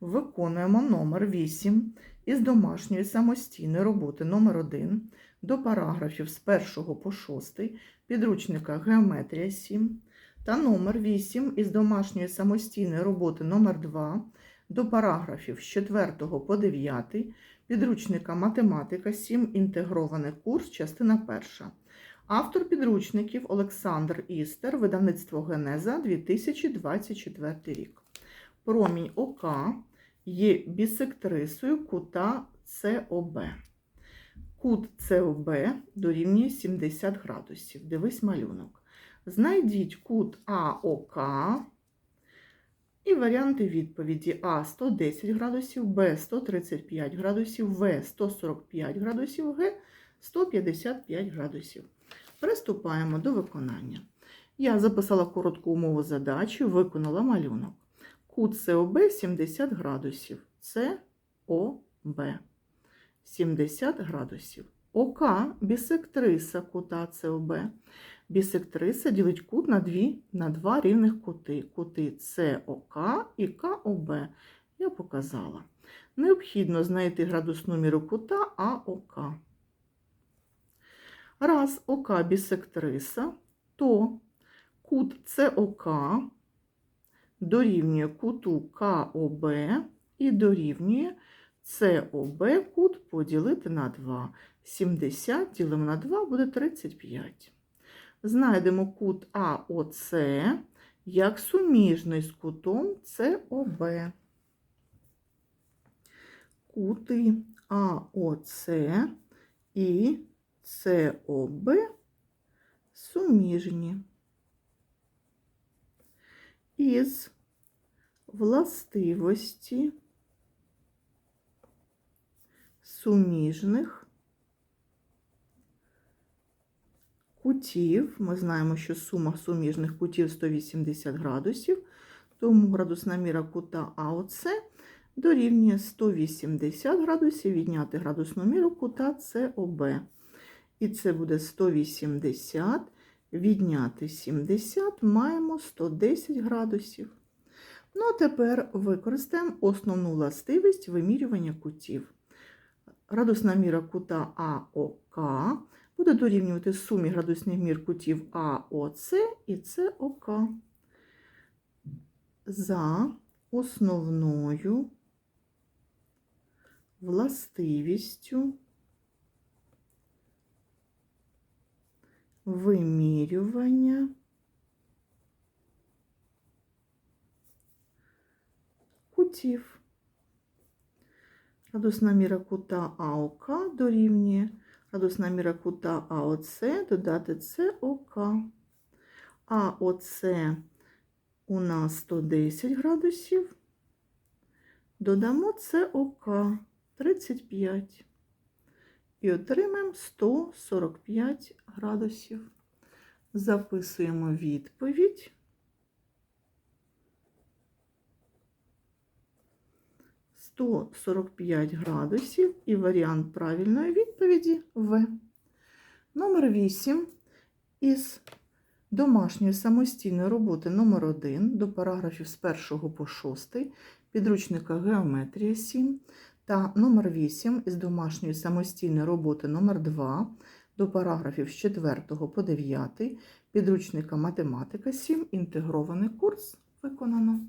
Виконуємо номер 8 із домашньої самостійної роботи номер 1 до параграфів з 1 по 6 підручника Геометрія 7 та номер 8 із домашньої самостійної роботи номер 2 до параграфів з 4 по 9 підручника Математика 7 інтегрований курс, частина 1. Автор підручників Олександр Істер, видавництво Генеза 2024 рік. Промінь ОК є бісектрисою кута СОБ. Кут СОБ дорівнює 70 градусів. Дивись малюнок. Знайдіть кут АОК і варіанти відповіді А 110 градусів, Б 135 градусів, В 145 градусів, Г 155 градусів. Приступаємо до виконання. Я записала коротку умову задачі, виконала малюнок. Кут СОБ 70 градусів. СОБ 70 градусів. ОК бісектриса кута СОБ. Бісектриса ділить кут на, дві, на два рівних кути. Кути СОК і КОБ. Я показала. Необхідно знайти градусну міру кута АОК. Раз ОК бісектриса, то кут СОК дорівнює куту КОБ і дорівнює СОБ кут поділити на 2. 70 ділимо на 2 буде 35. Знайдемо кут АОЦ як суміжний з кутом СОБ. Кути АОЦ і СОБ суміжні. Із властивості суміжних кутів. Ми знаємо, що сума суміжних кутів 180 градусів, тому градусна міра кута АОЦ дорівнює 180 градусів, відняти градусну міру кута СОБ. І це буде 180, відняти 70, маємо 110 градусів. Ну, а тепер використаємо основну властивість вимірювання кутів. Градусна міра кута АОК буде дорівнювати сумі градусних мір кутів АОЦ і СОК за основною властивістю вимірювання кутів. Градусна міра кута АОК дорівнює градусна міра кута АОЦ додати СОК. АОЦ у нас 110 градусів. Додамо СОК 35 і отримаємо 145 градусів. Записуємо відповідь. Сто сорок п'ять градусів і варіант правильної відповіді В. Номер 8 із домашньої самостійної роботи номер 1 до параграфів з 1 по 6 підручника Геометрія 7 та номер 8 із домашньої самостійної роботи номер 2 до параграфів з 4 по 9 підручника Математика 7 інтегрований курс. Виконано.